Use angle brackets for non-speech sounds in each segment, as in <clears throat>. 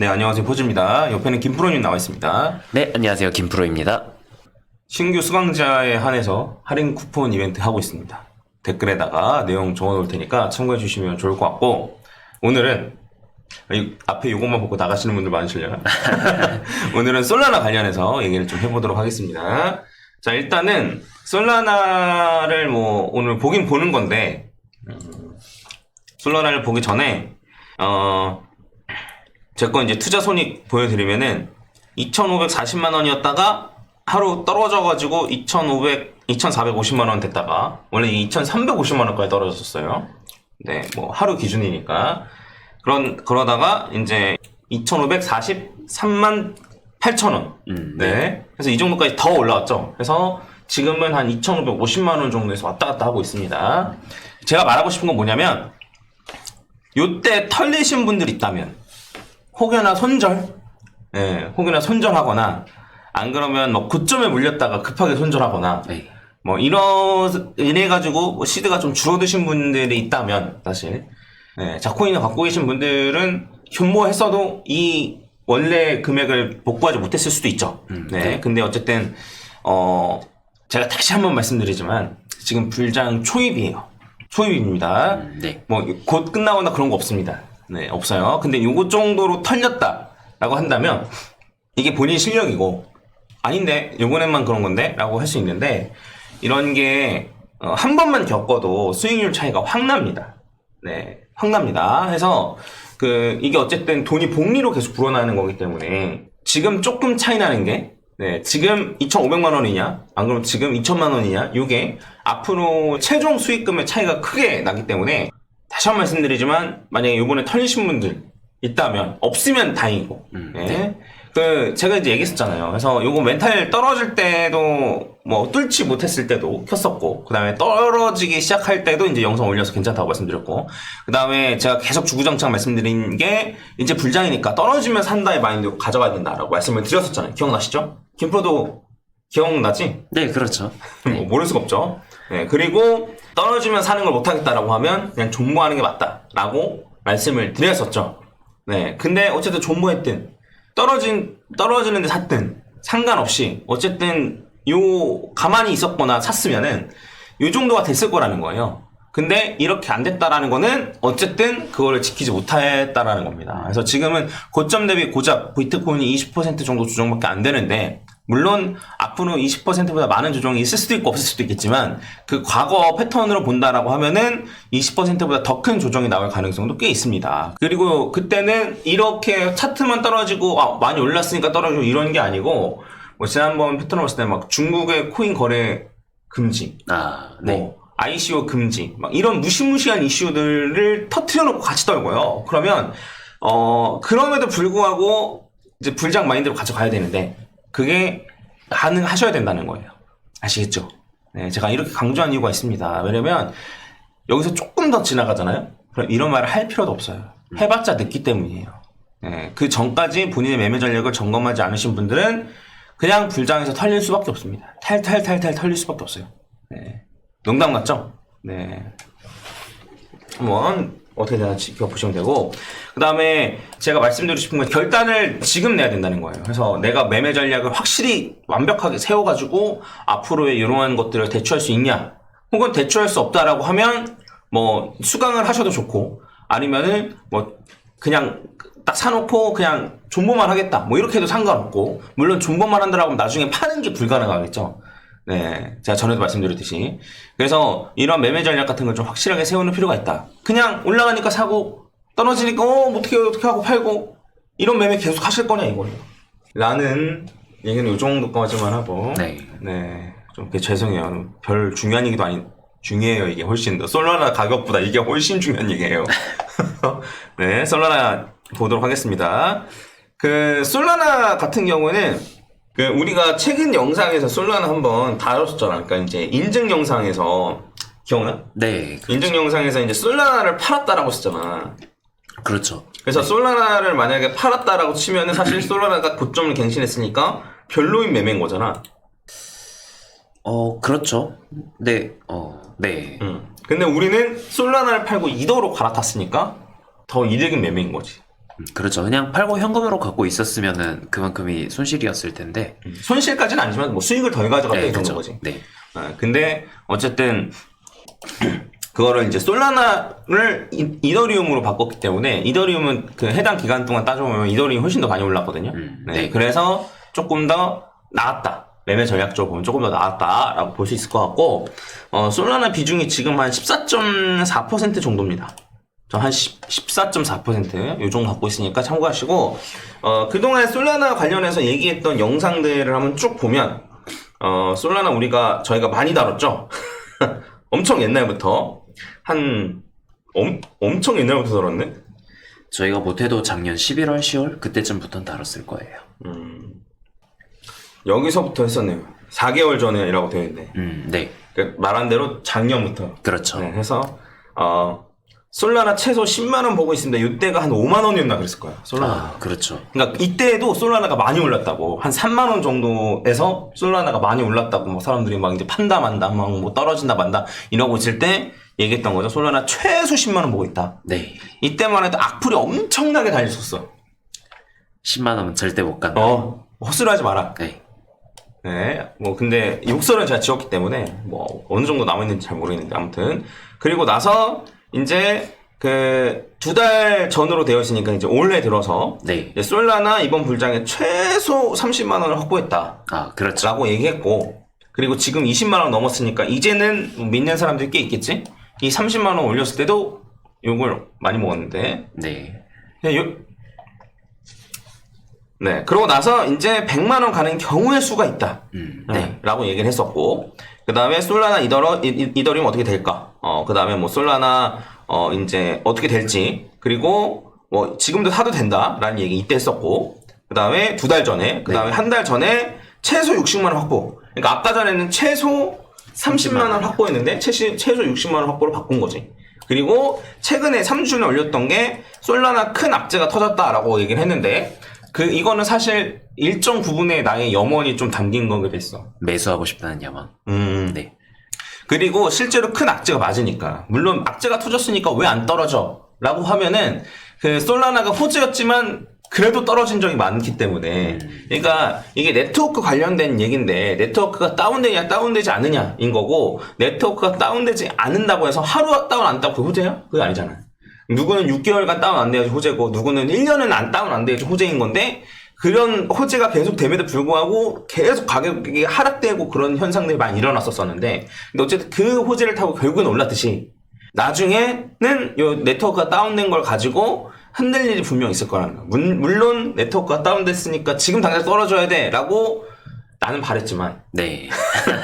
네, 안녕하세요. 포즈입니다. 옆에는 김프로님 나와 있습니다. 네, 안녕하세요. 김프로입니다. 신규 수강자에 한해서 할인 쿠폰 이벤트 하고 있습니다. 댓글에다가 내용 적어 놓을 테니까 참고해 주시면 좋을 것 같고, 오늘은, 이 앞에 요것만 보고 나가시는 분들 많으시려나? <laughs> 오늘은 솔라나 관련해서 얘기를 좀 해보도록 하겠습니다. 자, 일단은, 솔라나를 뭐, 오늘 보긴 보는 건데, 음, 솔라나를 보기 전에, 어, 제거 이제 투자 손익 보여드리면은 2,540만 원이었다가 하루 떨어져가지고 2,500, 2,450만 원 됐다가 원래 2,350만 원까지 떨어졌었어요. 네, 뭐 하루 기준이니까 그런 그러다가 이제 2,543만 8천 원. 음, 네. 그래서 이 정도까지 더 올라왔죠. 그래서 지금은 한 2,550만 원 정도에서 왔다 갔다 하고 있습니다. 제가 말하고 싶은 건 뭐냐면 요때 털리신 분들 있다면 혹여나 손절, 예, 혹여나 손절하거나 안 그러면 뭐 고점에 물렸다가 급하게 손절하거나 네. 뭐 이러 이래 가지고 뭐 시드가 좀 줄어드신 분들이 있다면 사실 예, 자코인을 갖고 계신 분들은 현모했어도 이 원래 금액을 복구하지 못했을 수도 있죠. 음, 네. 네. 근데 어쨌든 어 제가 다시 한번 말씀드리지만 지금 불장 초입이에요. 초입입니다. 음, 네. 뭐 곧 끝나거나 그런 거 없습니다. 네, 없어요. 근데 요거 정도로 털렸다라고 한다면 이게 본인 실력이고 아닌데 요번에만 그런 건데 라고 할 수 있는데 이런 게 어, 한 번만 겪어도 수익률 차이가 확 납니다. 네, 확 납니다. 해서 그 이게 어쨌든 돈이 복리로 계속 불어나는 거기 때문에 지금 조금 차이 나는 게 네, 지금 2,500만 원이냐, 안 그러면 지금 2천만 원이냐, 요게 앞으로 최종 수익금의 차이가 크게 나기 때문에 다시 한 번 말씀드리지만 만약에 요번에 털리신 분들 있다면 없으면 다행이고 음, 예. 그 제가 이제 얘기했었잖아요 그래서 요거 멘탈 떨어질 때도 뭐 뚫지 못했을 때도 켰었고 그 다음에 떨어지기 시작할 때도 이제 영상 올려서 괜찮다고 말씀드렸고 그 다음에 제가 계속 주구장창 말씀드린 게 이제 불장이니까 떨어지면 산다의 마인드로 가져가야 된다라고 말씀을 드렸었잖아요 기억나시죠? 김프로도 기억나지? 네, 그렇죠. <laughs> 뭐 모를 수가 없죠. 네, 그리고 떨어지면 사는 걸 못하겠다라고 하면 그냥 존버하는 게 맞다라고 말씀을 드렸었죠. 네, 근데 어쨌든 존버했든 떨어진 떨어지는데 샀든 상관없이 어쨌든 요 가만히 있었거나 샀으면은 요 정도가 됐을 거라는 거예요. 근데 이렇게 안 됐다라는 거는 어쨌든 그거를 지키지 못했다라는 겁니다. 그래서 지금은 고점 대비 고작 비트코인이 20% 정도 조정밖에 안 되는데 물론 앞으로 20%보다 많은 조정이 있을 수도 있고 없을 수도 있겠지만 그 과거 패턴으로 본다라고 하면은 20%보다 더 큰 조정이 나올 가능성도 꽤 있습니다. 그리고 그때는 이렇게 차트만 떨어지고 아, 많이 올랐으니까 떨어지고 이런 게 아니고 뭐 지난번 패턴을 봤을 때 막 중국의 코인 거래 금지 아, 네. 뭐 ICO 금지 막 이런 무시무시한 이슈들을 터트려 놓고 같이 떨고요. 그러면 어 그럼에도 불구하고 이제 불장 마인드로 가져가야 되는데 그게 가능하셔야 된다는 거예요. 아시겠죠? 네, 제가 이렇게 강조한 이유가 있습니다. 왜냐면 여기서 조금 더 지나가잖아요. 그럼 이런 말을 할 필요도 없어요. 해봤자 늦기 때문이에요. 네, 그 전까지 본인의 매매 전략을 점검하지 않으신 분들은 그냥 불장에서 털릴 수밖에 없습니다. 탈탈탈탈 털릴 수밖에 없어요. 네. 농담 같죠? 네. 한번 어떻게 되나 지켜보시면 되고 그 다음에 제가 말씀드리고 싶은 건 결단을 지금 내야 된다는 거예요. 그래서 내가 매매 전략을 확실히 완벽하게 세워가지고 앞으로의 이러한 것들을 대처할 수 있냐 혹은 대처할 수 없다라고 하면 뭐 수강을 하셔도 좋고 아니면은 뭐 그냥 딱 사놓고 그냥 존버만 하겠다 뭐 이렇게 해도 상관없고 물론 존버만 한다라고 하면 나중에 파는 게 불가능하겠죠. 네, 제가 전에도 말씀드렸듯이. 그래서 이런 매매 전략 같은 걸 좀 확실하게 세우는 필요가 있다. 그냥 올라가니까 사고, 떨어지니까, 어, 어떻게, 어떻게 하고 팔고, 이런 매매 계속 하실 거냐, 이거예요. 라는 얘기는 요 정도까지만 하고. 네. 네. 좀 죄송해요. 별 중요한 얘기도 아니, 중요해요, 이게 훨씬 더. 솔라나 가격보다 이게 훨씬 중요한 얘기예요. <laughs> 네, 솔라나 보도록 하겠습니다. 그, 솔라나 같은 경우에는 그 우리가 최근 영상에서 솔라나 한번 다뤘었잖아. 그러니까 이제 인증 영상에서 기억나? 네, 그, 인증 영상에서 이제 솔라나를 팔았다라고 했잖아. 그렇죠. 그래서 솔라나를 만약에 팔았다라고 치면은 사실 솔라나가 고점을 갱신했으니까 별로인 매매인 거잖아. 어, 그렇죠. 네, 어, 네. 음. 근데 우리는 솔라나를 팔고 이더로 갈아탔으니까 더 이득인 매매인 거지. 음, 그렇죠. 그냥 팔고 현금으로 갖고 있었으면은 그만큼이 손실이었을 텐데. 손실까지는 아니지만 뭐 수익을 덜 가져갔다 이 정도 거지. 네. 아, 근데 어쨌든 <clears throat> 그거를 이제 솔라나를 이- 이더리움으로 바꿨기 때문에 이더리움은 그 해당 기간 동안 따져보면 이더리움이 훨씬 더 많이 올랐거든요. 음, 네, 네. 그래서 조금 더 나았다. 매매 전략적으로 보면 조금 더 나았다라고 볼 수 있을 것 같고 어, 솔라나 비중이 지금 한 14.4% 정도입니다. 저한 14.4%요 정도 갖고 있으니까 참고하시고 어, 그동안 솔라나 관련해서 얘기했던 영상들을 한번 쭉 보면 어, 솔라나 우리가 저희가 많이 다뤘죠. <laughs> 엄청 옛날부터 한 엄, 엄청 옛날부터 다뤘네. 저희가 못해도 작년 11월, 10월 그때쯤부터 다뤘을 거예요. 음, 여기서부터 했었네요. 4개월 전에라고 되어 있네. 음, 네. 그 말한 대로 작년부터 그렇죠. 네, 해서 어, 솔라나 최소 10만 원 보고 있습니다. 이때가 한 5만 원이었나 그랬을 거야. 솔라나. 아, 그렇죠. 그러니까 이때도 솔라나가 많이 올랐다고 한 3만 원 정도에서 솔라나가 많이 올랐다고 뭐 사람들이 막 이제 판다 만다 막 뭐 떨어진다 만다 이러고 있을 때 얘기했던 거죠. 솔라나 최소 10만 원 보고 있다. 네. 이때만 해도 악플이 엄청나게 달렸었어. 10만 원은 절대 못 간다. 어 헛소리하지 마라. 네. 네, 뭐 근데 욕설은 제가 지웠기 때문에 뭐 어느 정도 남아 있는지 잘 모르겠는데 아무튼 그리고 나서 이제 그 두 달 전으로 되어 있으니까 이제 올해 들어서 네. 이제 솔라나 이번 불장에 최소 30만 원을 확보했다. 아, 그렇죠. 라고 얘기했고 그리고 지금 20만 원 넘었으니까 이제는 믿는 사람들이 꽤 있겠지? 이 30만 원 올렸을 때도 욕을 많이 먹었는데 네. 그냥 요... 네 그러고 나서 이제 100만 원 가는 경우의 수가 있다. 음, 네. 네. 라고 얘기를 했었고 그 다음에 솔라나 이더러, 이- 이- 이더리움 어떻게 될까? 어 그 다음에 뭐 솔라나 어 이제 어떻게 될지 그리고 뭐 지금도 사도 된다라는 얘기 이때 했었고 그 다음에 두 달 전에 그 다음에 한달 전에 최소 60만 원 확보. 그러니까 아까 전에는 최소 30만 원 확보했는데 최시, 최소 60만 원 확보로 바꾼 거지. 그리고 최근에 3주 전에 올렸던 게 솔라나 큰 악재가 터졌다라고 얘기를 했는데 그 이거는 사실 일정 부분의 나의 염원이 좀 담긴 거게 됐어. 매수하고 싶다는 야망. 음. 네. 그리고 실제로 큰 악재가 맞으니까 물론 악재가 터졌으니까 왜 안 떨어져? 라고 하면은 그 솔라나가 호재였지만 그래도 떨어진 적이 많기 때문에 그러니까 이게 네트워크 관련된 얘기인데 네트워크가 다운되냐 다운되지 않느냐인 거고 네트워크가 다운되지 않는다고 해서 하루 다운 안 다고 그 호재야? 그게 아니잖아. 누구는 6개월간 다운 안 돼야지 호재고 누구는 1년은 안 다운 안 돼야지 호재인 건데 그런 호재가 계속 됨에도 불구하고 계속 가격이 하락되고 그런 현상들이 많이 일어났었었는데 근데 어쨌든 그 호재를 타고 결국은 올랐듯이 나중에는 요 네트워크가 다운된 걸 가지고 흔들 일이 분명 있을 거라는 거야. 물- 물론 네트워크가 다운됐으니까 지금 당장 떨어져야 돼 라고 나는 바랬지만 네.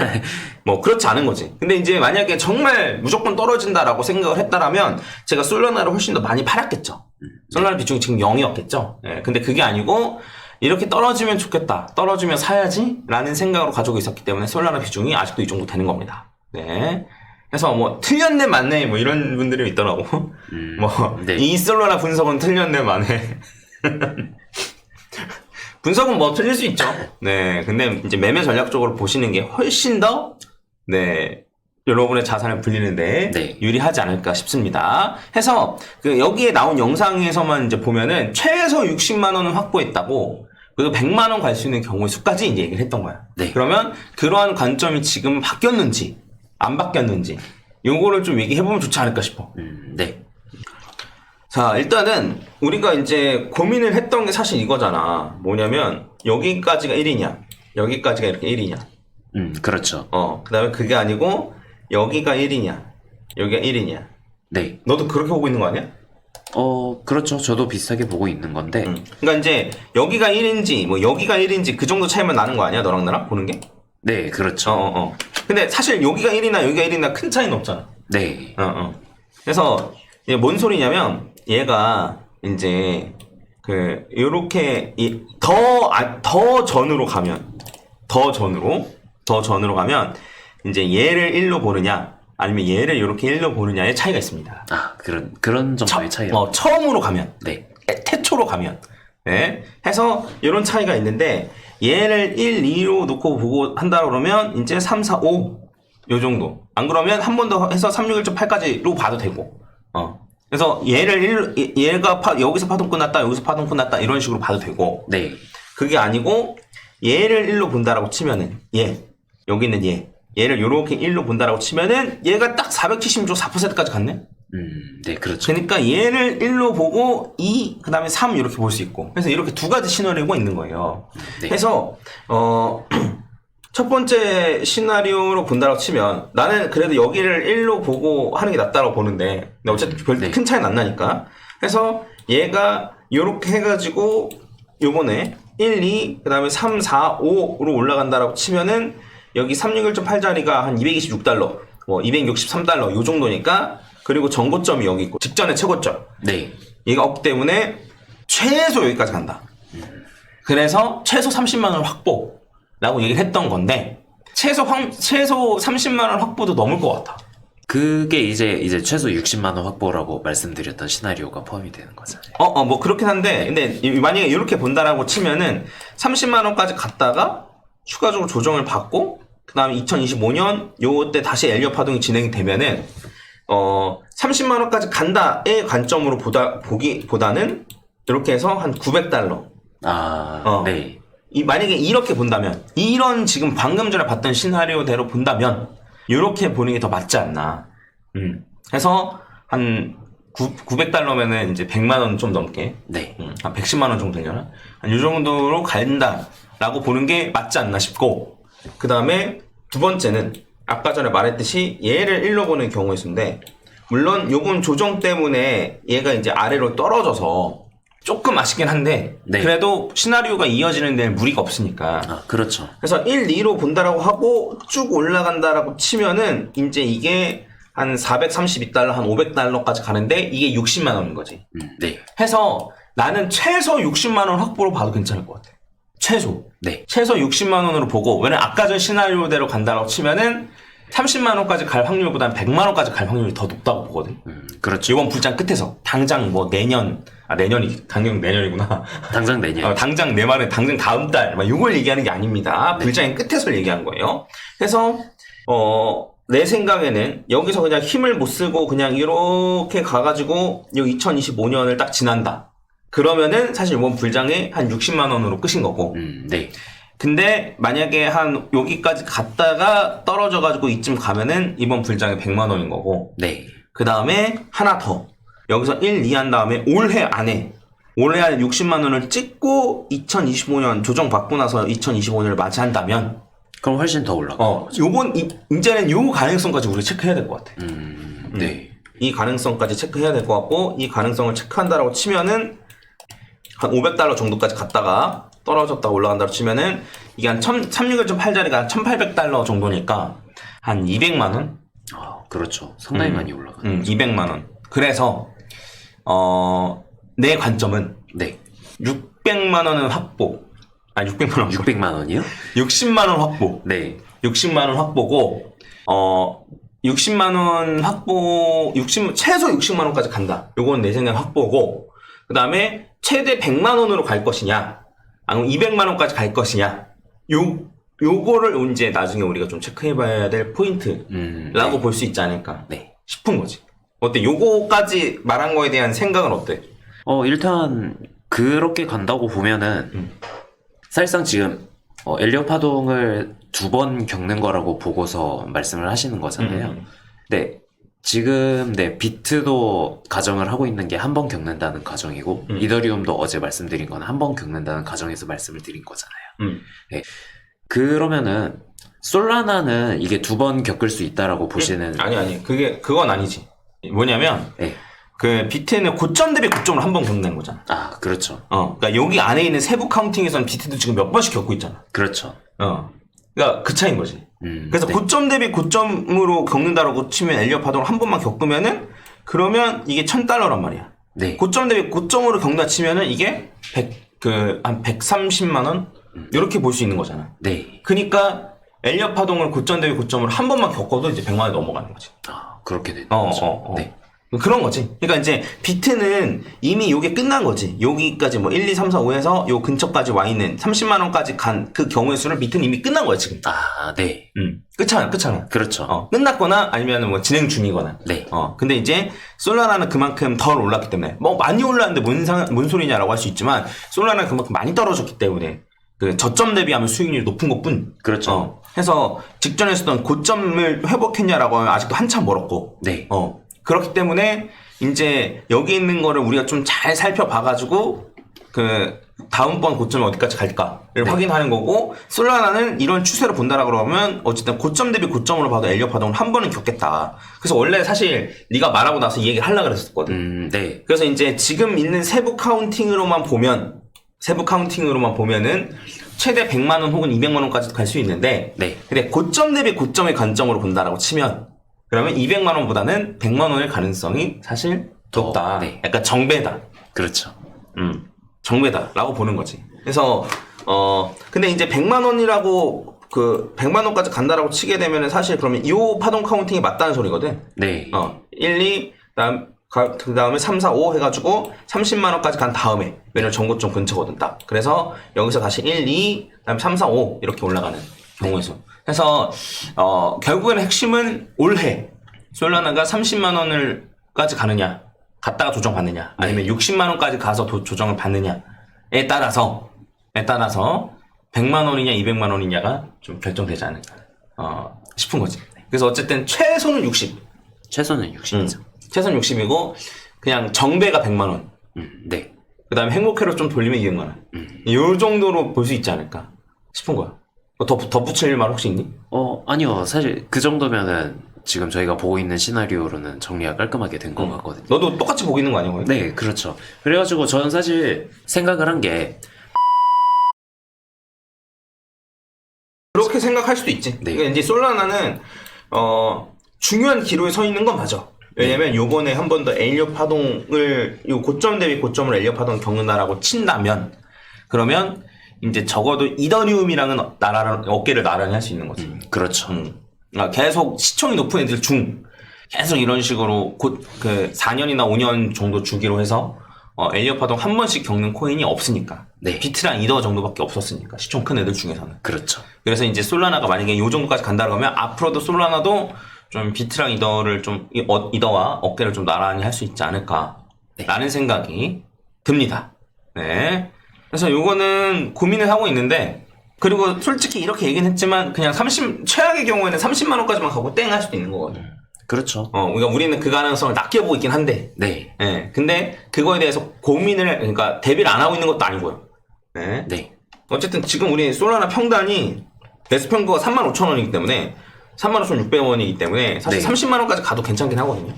<laughs> 뭐 그렇지 않은 거지. 근데 이제 만약에 정말 무조건 떨어진다라고 생각을 했다라면 제가 솔라나를 훨씬 더 많이 팔았겠죠. 솔라나 비중이 지금 0이었겠죠. 예, 근데 그게 아니고 이렇게 떨어지면 좋겠다. 떨어지면 사야지 라는 생각으로 가지고 있었기 때문에 솔라나 비중이 아직도 이 정도 되는 겁니다. 네. 그래서 뭐 틀렸네 맞네 뭐 이런 분들이 있더라고. 음, <laughs> 뭐 네. 이 솔라나 분석은 틀렸네 맞네. <laughs> 분석은 뭐 틀릴 수 있죠. 네. 근데 이제 매매 전략적으로 보시는 게 훨씬 더, 네. 여러분의 자산을 불리는데 네. 유리하지 않을까 싶습니다. 해서 그 여기에 나온 영상에서만 이제 보면은 최소 60만 원은 확보했다고 그리고 100만 원 갈 수 있는 경우의 수까지 이제 얘기를 했던 거야. 네. 그러면 그러한 관점이 지금 바뀌었는지 안 바뀌었는지 요거를 좀 얘기해 보면 좋지 않을까 싶어. 음, 네. 자, 일단은 우리가 이제 고민을 했던 게 사실 이거잖아. 뭐냐면 여기까지가 1이냐, 여기까지가 이렇게 1이냐. 음, 그렇죠. 어, 그다음에 그게 아니고 여기가 1이냐, 여기가 1이냐. 네. 너도 그렇게 보고 있는 거 아니야? 어, 그렇죠. 저도 비슷하게 보고 있는 건데. 응. 그러니까 이제 여기가 1인지 뭐 여기가 1인지 그 정도 차이만 나는 거 아니야, 너랑 나랑 보는 게? 네, 그렇죠. 어, 어, 어. 근데 사실 여기가 1이나 여기가 1이나 큰 차이는 없잖아. 네. 어, 어. 그래서 이게 뭔 소리냐면 얘가 이제 그 요렇게 이- 더, 아, 더 전으로 가면 더 전으로 더 전으로 가면 이제 얘를 1로 보느냐 아니면 얘를 이렇게 1로 보느냐의 차이가 있습니다. 아, 그런, 그런 정도의 차이요. 어, 처음으로 가면 네. 태초로 가면 네. 해서 이런 차이가 있는데 얘를 1, 2로 놓고 보고 한다 그러면 이제 3, 4, 5 요 정도 안 그러면 한 번 더 해서 3, 6, 1.8까지로 봐도 되고 어 그래서 얘를 얘- 얘가 파- 여기서 파동 끝났다 여기서 파동 끝났다 이런 식으로 봐도 되고 네. 그게 아니고 얘를 1로 본다라고 치면은 얘 여기 있는 얘 얘를 요렇게 1로 본다라고 치면은 얘가 딱 470조 4%까지 갔네 음, 네, 그렇죠. 그러니까 얘를 1로 보고 2 그 다음에 3 이렇게 볼 수 있고 그래서 이렇게 두 가지 시나리오가 있는 거예요 네. 그래서 어, 첫 번째 시나리오로 본다고 치면 나는 그래도 여기를 1로 보고 하는 게 낫다고 보는데 근데 어쨌든 별 네. 큰 차이는 안 나니까 그래서 얘가 이렇게 해가지고 요번에 1, 2, 그 다음에 3, 4, 5로 올라간다라고 치면은 여기 361.8짜리가 한 226달러 뭐 263달러 요 정도니까 그리고 전고점이 여기 있고 직전에 최고점 네. 얘가 없기 때문에 최소 여기까지 간다. 그래서 최소 30만 원 확보 라고 얘기를 했던 건데 최소 확, 최소 30만 원 확보도 넘을 것 같아. 그게 이제 이제 최소 60만 원 확보라고 말씀드렸던 시나리오가 포함이 되는 거잖아요. 어, 어, 뭐 그렇긴 한데 근데 이- 만약에 이렇게 본다라고 치면은 30만 원까지 갔다가 추가적으로 조정을 받고 그다음에 2025년 요때 다시 엘리어 파동이 진행이 되면은 어 30만 원까지 간다의 관점으로 보다 보기 보다는 이렇게 해서 한 900달러 아, 어. 네. 이 만약에 이렇게 본다면 이런 지금 방금 전에 봤던 시나리오대로 본다면 이렇게 보는 게 더 맞지 않나. 음. 해서 한 900달러면은 이제 100만 원 좀 넘게 네. 음, 한 110만 원 정도 되려나? 한이 정도로 간다라고 보는 게 맞지 않나 싶고 그 다음에 두 번째는 아까 전에 말했듯이 얘를 1로 보는 경우의 수인데 물론 요번 조정 때문에 얘가 이제 아래로 떨어져서 조금 아쉽긴 한데 네. 그래도 시나리오가 이어지는 데는 무리가 없으니까 아, 그렇죠. 그래서 1, 2로 본다라고 하고 쭉 올라간다라고 치면은 이제 이게 한 432달러, 한 500달러까지 가는데 이게 60만 원인 거지. 음, 네. 해서 나는 최소 60만 원 확보로 봐도 괜찮을 것 같아. 최소. 네. 최소 60만 원으로 보고 왜냐면 아까 전 시나리오대로 간다고 치면은 30만 원까지 갈 확률보다는 100만 원까지 갈 확률이 더 높다고 보거든. 음, 그렇죠. 이번 불장 끝에서 당장 뭐 내년 아 내년이 당장 내년이구나. 당장 내년. 어, 당장 내 말은 당장 다음 달, 막 이걸 얘기하는 게 아닙니다. 네. 불장의 끝에서 얘기한 거예요. 그래서, 어, 내 생각에는 여기서 그냥 힘을 못 쓰고 그냥 이렇게 가가지고 이 2025년을 딱 지난다. 그러면은 사실 이번 불장이 한 60만 원으로 끝인 거고. 음, 네. 근데 만약에 한 여기까지 갔다가 떨어져가지고 이쯤 가면은 이번 불장이 100만 원인 거고. 네. 그 다음에 하나 더. 여기서 1, 2 한 다음에 올해 안에 올해 안에 60만 원을 찍고 2025년 조정 받고 나서 2025년을 맞이한다면 그럼 훨씬 더 올라가. 어 요번 이, 이제는 요 가능성까지 우리가 체크해야 될 것 같아. 음, 네. 이 가능성까지 체크해야 될 것 같고 이 가능성을 체크한다라고 치면은 한 500달러 정도까지 갔다가 떨어졌다 올라간다고 치면은 이게 한 361.8짜리가 1,800달러 정도니까 한 200만 원? 아, 그렇죠. 상당히 음. 많이 올라가. 음, 200만 원. 그래서 어, 내 관점은 네. 600만 원은 확보. 아, 600만 원. 600만 원이요? 60만 원 확보. 네. 60만 원 확보고 어 60만 원 확보 60 최소 60만 원까지 간다. 요건 내 생각 확보고 그다음에 최대 100만 원으로 갈 것이냐 아니면 200만 원까지 갈 것이냐. 요 요거를 이제 나중에 우리가 좀 체크해 봐야 될 포인트라고 음. 볼수 있지 않을까 네. 싶은 거지. 어때? 요거까지 말한 거에 대한 생각은 어때? 어, 일단 그렇게 간다고 보면은 음. 사실상 지금 어, 엘리어 파동을 두 번 겪는 거라고 보고서 말씀을 하시는 거잖아요. 음. 네. 지금 네 비트도 가정을 하고 있는 게 한 번 겪는다는 가정이고 음. 이더리움도 어제 말씀드린 건 한 번 겪는다는 가정에서 말씀을 드린 거잖아요. 음. 그러면은 솔라나는 이게 두 번 겪을 수 있다라고 보시는 아니 아니 그게 그건 아니지. 뭐냐면 네. 그 비트는 고점 대비 고점을 한 번 겪는 거잖아. 아 그렇죠 어, 그러니까 여기 안에 있는 세부 카운팅에서는 비트도 지금 몇 번씩 겪고 있잖아. 그렇죠 어, 그러니까 그 차이인 거지. 음, 그래서 네. 고점 대비 고점으로 겪는다라고 치면 엘리어 파동을 한 번만 겪으면은 그러면 이게 천 달러란 말이야. 네. 고점 대비 고점으로 겪는다 치면은 이게 백그한 130만 원 이렇게 볼 수 있는 거잖아. 네. 그러니까 엘리어 파동을 고점 대비 고점으로 한 번만 겪어도 이제 100만 원이 넘어가는 거지. 아 그렇게 되는 어, 거죠 어, 어. 네. 그런 거지. 그러니까 이제 비트는 이미 요게 끝난 거지. 여기까지 뭐 1, 2, 3, 4, 5에서 요 근처까지 와 있는 30만 원까지 간 그 경우의 수를 비트는 이미 끝난 거야 지금. 아, 네. 음, 끝잖아, 끝잖아. 그렇죠. 어, 끝났거나 아니면 뭐 진행 중이거나. 네. 어, 근데 이제 솔라나는 그만큼 덜 올랐기 때문에 뭐 많이 올랐는데 뭔, 상, 뭔 소리냐라고 할 수 있지만 솔라나는 그만큼 많이 떨어졌기 때문에 그 저점 대비하면 수익률이 높은 것뿐. 그렇죠. 어, 해서 직전에 있었던 고점을 회복했냐라고 하면 아직도 한참 멀었고. 네. 어, 그렇기 때문에 이제 여기 있는 거를 우리가 좀 잘 살펴봐가지고 그 다음번 고점이 어디까지 갈까를 확인하는 거고 솔라나는 이런 추세를 본다라고 그러면 어쨌든 고점 대비 고점으로 봐도 엘리어 파동을 한 번은 겪겠다. 그래서 원래 사실 네가 말하고 나서 이 얘기를 하려고 그랬었거든. 음, 네. 그래서 이제 지금 있는 세부 카운팅으로만 보면 세부 카운팅으로만 보면은 최대 100만 원 혹은 200만 원까지 갈수 있는데 네. 근데 고점 대비 고점의 관점으로 본다라고 치면 그러면 200만 원보다는 100만 원의 가능성이 사실 더, 높다. 네. 약간 정배다. 그렇죠. 음. 정배다라고 보는 거지. 그래서 어 근데 이제 100만 원이라고 그 100만 원까지 간다라고 치게 되면은 사실 그러면 이 파동 카운팅이 맞다는 소리거든. 네. 어, 1, 2, 그다음 그 다음에 3, 4, 5 해가지고 30만 원까지 간 다음에 왜냐면 전고점 근처거든 딱. 그래서 여기서 다시 1, 2, 그 다음 3, 4, 5 이렇게 올라가는 경우의 수. 그래서 어, 결국에는 핵심은 올해 솔라나가 30만 원을 까지 가느냐, 갔다가 조정 받느냐, 아니면 60만 원까지 가서 도- 조정을 받느냐에 따라서 에 따라서 100만 원이냐 200만 원이냐가 좀 결정되지 않을까 어, 싶은 거지. 그래서 어쨌든 최소는 60. 최소는 60이죠. 음. 최선 60이고 그냥 정배가 100만 원. 음, 네. 그다음에 행복회로 좀 돌리면 200만 원. 음. 요 정도로 볼 수 있지 않을까 싶은 거야. 뭐더 덧붙일 말 혹시 있니? 어, 아니요. 사실 그 정도면은 지금 저희가 보고 있는 시나리오로는 정리가 깔끔하게 된 것 음. 같거든요. 너도 똑같이 보고 있는 거? 거의? 네, 그렇죠. 그래가지고 저는 사실 생각을 한 게, 그렇게 생각할 수도 있지. 네. 그러니까 이제 솔라나는 어 중요한 기로에 서 있는 건 맞아. 왜냐면 요번에 한 번 더 엘리어 파동을 요 고점 대비 고점을 엘리어 파동 겪는다라고 친다면 그러면 이제 적어도 이더리움이랑은 나라 어깨를 나란히 할 수 있는 거지. 음, 그렇죠. 음. 아, 계속 시총이 높은 애들 중 계속 이런 식으로 곧 그 4년이나 5년 정도 주기로 해서 어, 엘리어 파동 한 번씩 겪는 코인이 없으니까 네. 비트랑 이더 정도밖에 없었으니까 시총 큰 애들 중에서는 그렇죠. 그래서 이제 솔라나가 만약에 요 정도까지 간다고 하면 앞으로도 솔라나도 좀 비트랑 이더를 좀 이- 어, 이더와 어깨를 좀 나란히 할 수 있지 않을까 라는 생각이 듭니다. 네. 그래서 요거는 고민을 하고 있는데 그리고 솔직히 이렇게 얘기는 했지만 그냥 30 최악의 경우에는 30만 원까지만 가고 땡 할 수도 있는 거거든. 그렇죠. 어, 그러니까 우리는 그 가능성을 낮게 보고 있긴 한데 네. 예. 근데 그거에 대해서 고민을 그러니까 대비를 안 하고 있는 것도 아니고요. 네. 네. 어쨌든 지금 우리 솔라나 평단이 베스 평도가 35,000원이기 때문에 35,600원이기 때문에 사실 네. 30만 원까지 가도 괜찮긴 하거든요.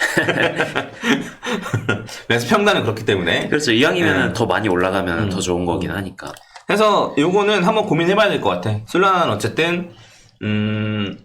<laughs> 베스 평단은 그렇기 때문에 그렇죠. 이왕이면 네. 더 많이 올라가면 음. 더 좋은 거긴 하니까. 그래서 요거는 한번 고민해봐야 될 것 같아. 솔라나는 어쨌든 음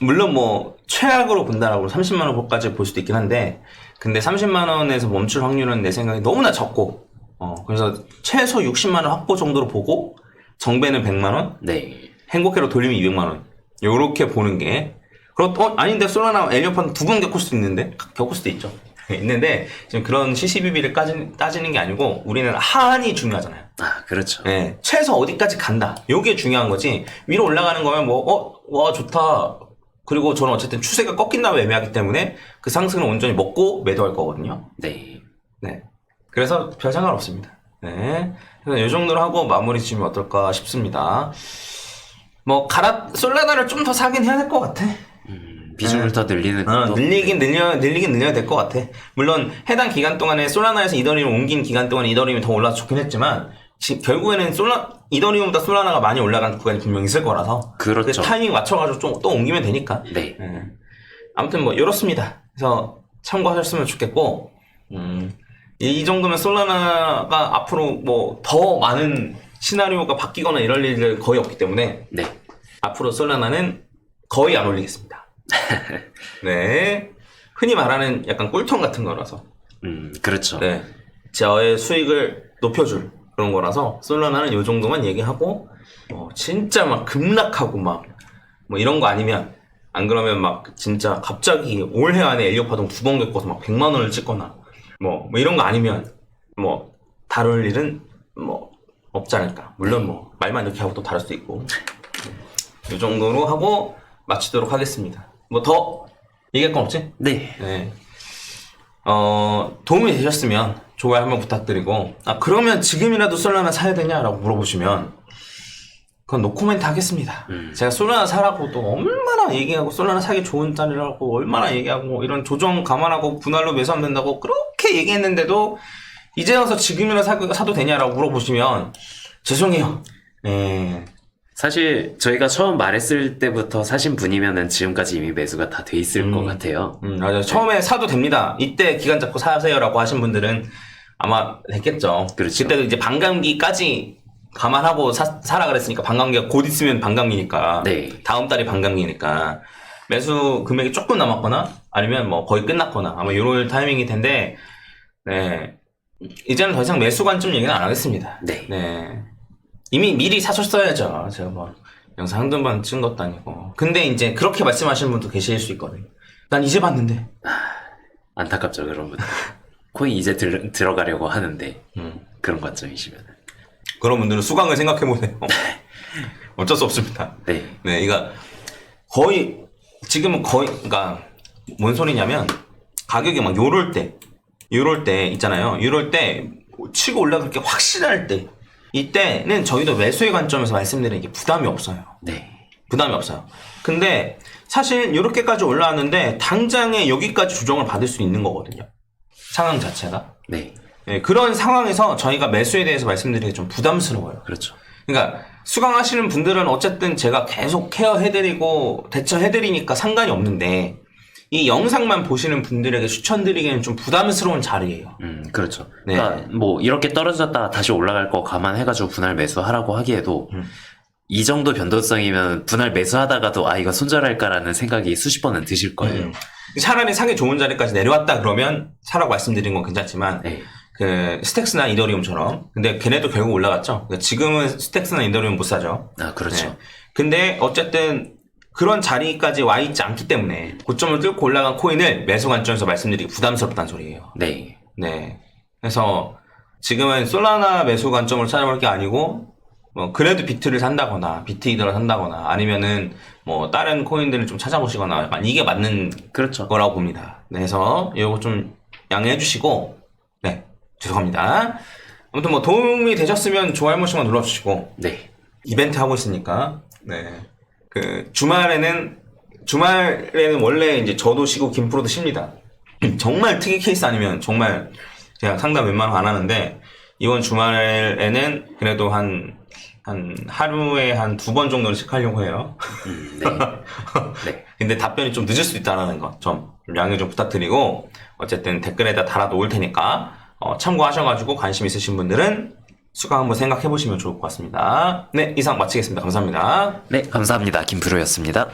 물론 뭐 최악으로 본다라고 30만 원까지 볼 수도 있긴 한데 근데 30만 원에서 멈출 확률은 내 생각에 너무나 적고 어 그래서 최소 60만 원 확보 정도로 보고 정배는 100만 원, 네. 행복회로 돌리면 200만 원. 요렇게 보는 게. 그렇, 어, 아닌데, 솔라나 엘리오판 두 번 겪을 수도 있는데? 겪을 수도 있죠. 있는데, 지금 그런 CCBB를 따지는, 따지는 게 아니고, 우리는 한이 중요하잖아요. 아, 그렇죠. 예, 최소 어디까지 간다. 요게 중요한 거지. 위로 올라가는 거면 뭐, 어, 와, 좋다. 그리고 저는 어쨌든 추세가 꺾인 다음에 애매하기 때문에 그 상승을 온전히 먹고 매도할 거거든요. 네. 네. 그래서 별 상관 없습니다. 네. 그래서 이 정도로 하고 마무리 지으면 어떨까 싶습니다. 뭐, 가라, 솔라나를 좀 더 사긴 해야 될 것 같아. 음, 비중을 더 늘리는 어, 것도 늘리긴 늘려, 늘리긴 늘려야 될 것 같아. 물론, 해당 기간 동안에 솔라나에서 이더리움 옮긴 기간 동안에 이더리움이 더 올라서 좋긴 했지만, 지- 결국에는 솔라, 이더리움보다 솔라나가 많이 올라간 구간이 분명 히 있을 거라서, 그렇죠. 그 타이밍 맞춰가지고 좀 또 옮기면 되니까. 네. 예. 아무튼 뭐 이렇습니다. 그래서 참고하셨으면 좋겠고 음, 이, 이 정도면 솔라나가 앞으로 뭐 더 많은 시나리오가 바뀌거나 이럴 일들 거의 없기 때문에 네. 앞으로 솔라나는 거의 안 올리겠습니다. <laughs> 네. 흔히 말하는 약간 꿀통 같은 거라서 음, 그렇죠. 네. 저의 수익을 높여줄 그런 거라서 솔라나는 요 정도만 얘기하고 어, 진짜 막 급락하고 막 뭐 이런 거 아니면 안 그러면 막 진짜 갑자기 올해 안에 엘리오 파동 두 번 겪어서 막 100만 원을 찍거나 뭐, 뭐 이런 거 아니면 뭐 다룰 일은 뭐 없지 않을까. 물론 뭐 말만 이렇게 하고 또 다를 수도 있고. 이 정도로 하고 마치도록 하겠습니다. 뭐 더 얘기할 건 없지? 네. 네. 어, 도움이 되셨으면 좋아요 한번 부탁드리고, 아, 그러면 지금이라도 솔라나 사야 되냐라고 물어보시면, 그건 노코멘트 하겠습니다. 음. 제가 솔라나 사라고 또 얼마나 얘기하고, 솔라나 사기 좋은 자리라고 얼마나 얘기하고, 이런 조정 감안하고 분할로 매수하면 된다고 그렇게 얘기했는데도, 이제 와서 지금이라 사, 사도 되냐라고 물어보시면, 죄송해요. 네. 사실 저희가 처음 말했을 때부터 사신 분이면은 지금까지 이미 매수가 다 돼 있을 것 같아요. 음, 맞아요. 처음에 사도 됩니다. 이때 기간 잡고 사세요라고 하신 분들은 아마 됐겠죠. 그렇죠. 그때도 이제 반감기까지 감안하고 사, 사라 그랬으니까 반감기가 곧 있으면 반감기니까. 네. 다음 달이 반감기니까. 매수 금액이 조금 남았거나 아니면 뭐 거의 끝났거나 아마 요럴 타이밍일 텐데, 네. 이제는 더 이상 매수 관점 얘기는 안 하겠습니다. 네. 네. 이미 미리 사셨어야죠. 제가 뭐 영상 한두 번 찍은 것도 아니고. 근데 이제 그렇게 말씀하시는 분도 계실 수 있거든요. 난 이제 봤는데. 안타깝죠, 그런 분들. 코인 이제 들, 들어가려고 하는데 음. 그런 관점이시면. 그런 분들은 수강을 생각해 보세요. <laughs> 어쩔 수 없습니다. 네. 네, 이거 거의 지금은 거의 그러니까 뭔 소리냐면 가격이 막 요럴 때, 요럴 때 있잖아요. 요럴 때 치고 올라갈 게 확실할 때 이때는 저희도 매수의 관점에서 말씀드리는 게 부담이 없어요. 네. 부담이 없어요. 근데 사실 이렇게까지 올라왔는데 당장에 여기까지 조정을 받을 수 있는 거거든요. 상황 자체가. 네. 예, 그런 상황에서 저희가 매수에 대해서 말씀드리기 좀 부담스러워요. 그렇죠. 그러니까 수강하시는 분들은 어쨌든 제가 계속 케어해드리고 대처해드리니까 상관이 없는데 이 영상만 보시는 분들에게 추천드리기에는 좀 부담스러운 자리예요. 음, 그렇죠. 네. 그러니까 뭐 이렇게 떨어졌다가 다시 올라갈 거 감안해가지고 분할 매수하라고 하기에도 음. 이 정도 변동성이면 분할 매수하다가도 아 이거 손절할까라는 생각이 수십 번은 드실 거예요. 음. 차라리 상이 좋은 자리까지 내려왔다 그러면 사라고 말씀드린 건 괜찮지만 네. 그 스택스나 이더리움처럼 근데 걔네도 결국 올라갔죠. 그러니까 지금은 스택스나 이더리움 못 사죠. 아 그렇죠. 네. 근데 어쨌든 그런 자리까지 와 있지 않기 때문에 고점을 뚫고 올라간 코인을 매수 관점에서 말씀드리기 부담스럽다는 소리예요. 네. 네. 그래서 지금은 솔라나 매수 관점을 찾아볼 게 아니고 뭐 그래도 비트를 산다거나 비트 이더를 산다거나 아니면은 뭐 다른 코인들을 좀 찾아보시거나 약간 이게 맞는 그렇죠. 거라고 봅니다. 네, 그래서 이거 좀 양해해 주시고 네 죄송합니다. 아무튼 뭐 도움이 되셨으면 좋아요 한 번씩만 눌러주시고 네. 이벤트 하고 있으니까 네. 그 주말에는 주말에는 원래 이제 저도 쉬고 김 프로도 쉽니다. <clears throat> 정말 특이 케이스 아니면 정말 그냥 상담 웬만하면 안 하는데 이번 주말에는 그래도 한, 한 하루에 한 두 번 정도는 체크하려고 해요. 음, 네. 네. <laughs> 근데 답변이 좀 늦을 수도 있다는 거좀 양해 좀 부탁드리고 어쨌든 댓글에다 달아 놓을 테니까 어, 참고하셔가지고 관심 있으신 분들은 수강 한번 생각해 보시면 좋을 것 같습니다. 네 이상 마치겠습니다. 감사합니다. 네, 감사합니다. 김프로였습니다.